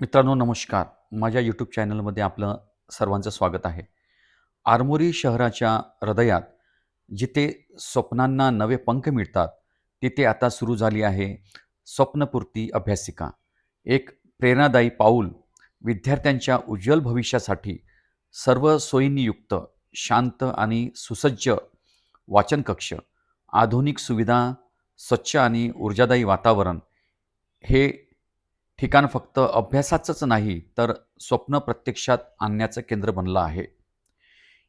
मित्रांनो नमस्कार. माझ्या यूट्यूब चॅनलमध्ये आपलं सर्वांचं स्वागत आहे. आरमोरी शहराच्या हृदयात जिथे स्वप्नांना नवे पंख मिळतात तिथे आता सुरू झाली आहे स्वप्नपूर्ती अभ्यासिका. एक प्रेरणादायी पाऊल विद्यार्थ्यांच्या उज्ज्वल भविष्यासाठी सर्व सोयींनीयुक्त शांत आणि सुसज्ज वाचनकक्ष आधुनिक सुविधा स्वच्छ आणि ऊर्जादायी वातावरण हे ठिकाण फक्त अभ्यासाचंच नाही तर स्वप्न प्रत्यक्षात आणण्याचं केंद्र बनलं आहे.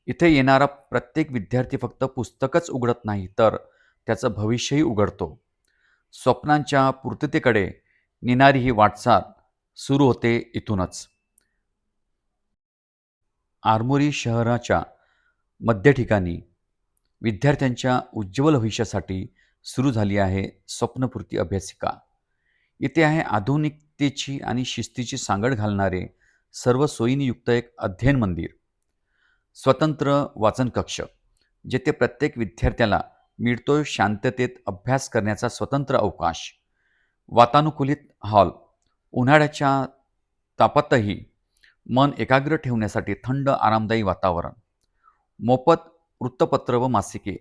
इथे येणारा प्रत्येक विद्यार्थी फक्त पुस्तकच उघडत नाही तर त्याचं भविष्यही उघडतो. स्वप्नांच्या पूर्ततेकडे नेणारी ही वाटचाल सुरू होते इथूनच. आरमोरी शहराच्या मध्य ठिकाणी विद्यार्थ्यांच्या उज्ज्वल भविष्यासाठी सुरू झाली आहे स्वप्नपूर्ती अभ्यासिका. इथे आहे आधुनिक आधुनिकतेची आणि शिस्तीची सांगड घालणारे सर्व सोयींनीयुक्त एक अध्ययन मंदिर. स्वतंत्र वाचन कक्ष जेथे प्रत्येक विद्यार्थ्याला मिळतो शांततेत अभ्यास करण्याचा स्वतंत्र अवकाश. वातानुकूलित हॉल उन्हाळ्याच्या तापातही मन एकाग्र ठेवण्यासाठी थंड आरामदायी वातावरण. मोफत वृत्तपत्र व मासिके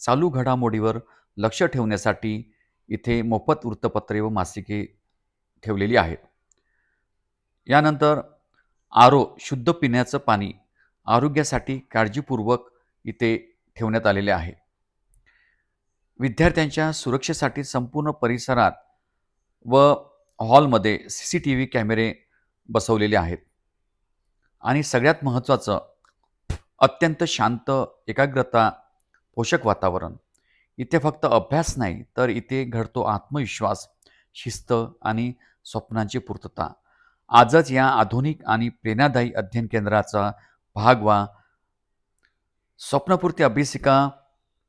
चालू घडामोडीवर लक्ष ठेवण्यासाठी इथे मोफत वृत्तपत्रे व मासिके ठेवलेली आहे. यानंतर आरो शुद्ध पिण्याचं पाणी आरोग्यासाठी काळजीपूर्वक इथे ठेवण्यात आलेले आहे. विद्यार्थ्यांच्या सुरक्षेसाठी संपूर्ण परिसरात व हॉलमध्ये सी सी टी व्ही कॅमेरे बसवलेले आहेत. आणि सगळ्यात महत्त्वाचं अत्यंत शांत एकाग्रता पोषक वातावरण. इथे फक्त अभ्यास नाही तर इथे घडतो आत्मविश्वास. शिस्त आणि स्वप्नांची पूर्तता. आजच या आधुनिक आणि प्रेरणादायी अध्ययन केंद्राचा भाग व्हा. स्वप्नपूर्ती अभ्यासिका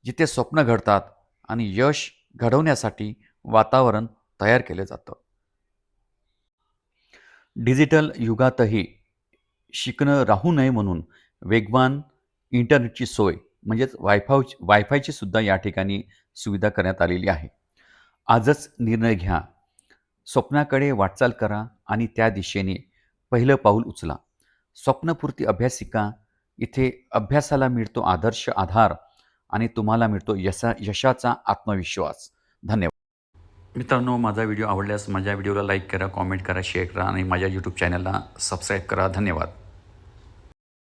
जिथे स्वप्न घडतात आणि यश घडवण्यासाठी वातावरण तयार केलं जातं. डिजिटल युगातही शिकणं राहू नये म्हणून वेगवान इंटरनेटची सोय म्हणजेच वायफाय वायफायची सुद्धा या ठिकाणी सुविधा करण्यात आलेली आहे. आजच निर्णय घ्या. स्वप्नाकडे वाटचाल करा आणि त्या दिशेने पहिलं पाऊल उचला. स्वप्नपूर्ती अभ्यासिका इथे अभ्यासाला मिळतो आदर्श आधार आणि तुम्हाला मिळतो यशा यशाचा आत्मविश्वास. धन्यवाद. मित्रांनो माझा व्हिडिओ आवडल्यास माझ्या व्हिडिओला लाईक करा कॉमेंट करा शेअर करा आणि माझ्या यूट्यूब चॅनलला सबस्क्राईब करा. धन्यवाद.